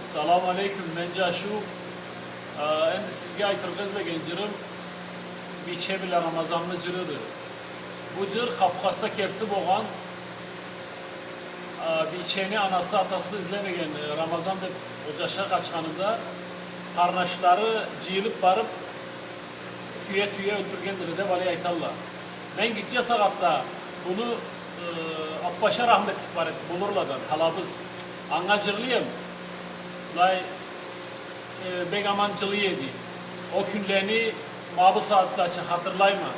Selamun Aleyküm. Ben Caşu. Endi sizge aytırgızla gencirim. Biçe bile Ramazanlı cırıdır. Bu cır Kafkas'ta kertip olan biçeni anası atası izlemegen Ramazan dep Ocaşa kaçkanında karnaşları ciyilip barıp tüye tüye ötürgendir de bali aytalla. Ben gitce sagatta bunu e, Abbaşa rahmetlik var bulurladan halabız angacırlıyım. Lay e, begamancılığı yedi. O günlerini mabı saatte açı hatırlayma.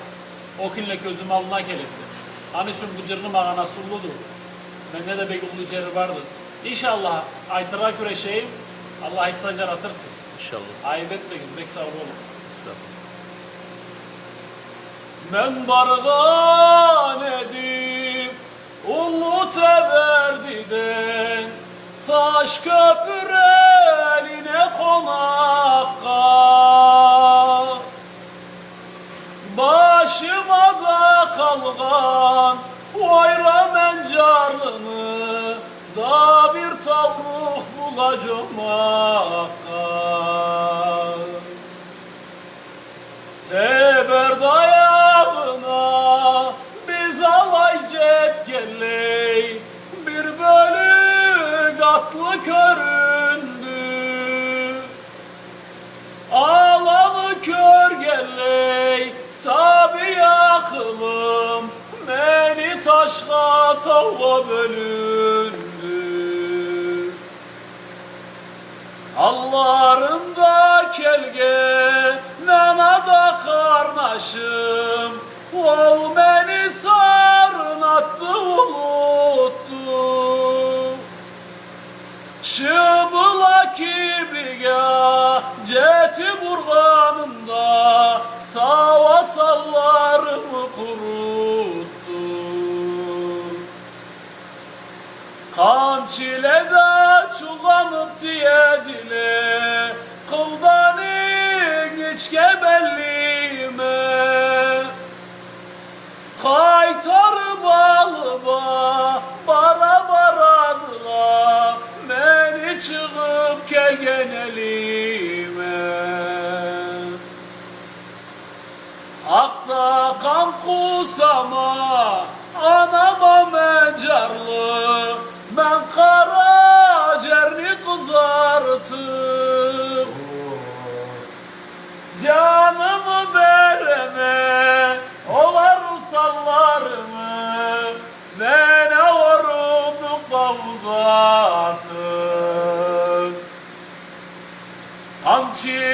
O günle gözüm alına geletti. Hani şu bu cırnı mağana sulludur. Bende de begullu ceri vardı. İnşallah aytıra küreşeyim. Allah istacar atırsız. İnşallah. Ayıp etmeyiz. Bek sağ olun. Estağfurullah. Ben bargan edip Ulu teberdiden Taş köprü eline konakka Başıma da kalgan Vayra mencarlını Da bir tavruk bulacağım hakka Teber Beni taşka tavla bölündü Allarında kelge, menada karnaşım. Ol beni sarnattı uluttu Şıbıla kibiga, ceti burganımda Kan çilede çullanıp diye dile. Kıldanın iç gebelliğime Kaytar balıba bara baradıla Beni çıkıp gel genelime Akta kan kusama Anama mencarlı kara cerni kızartıp Canımı vereme Olar sallarımı Ben avurumlukla uzatıp Kamçile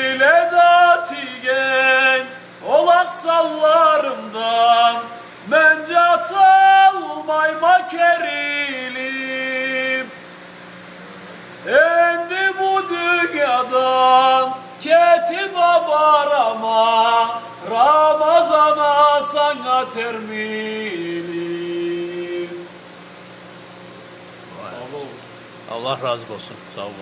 ketip barama Ramazana sana termilim Sağ ol. Allah razı olsun. Sağ olun.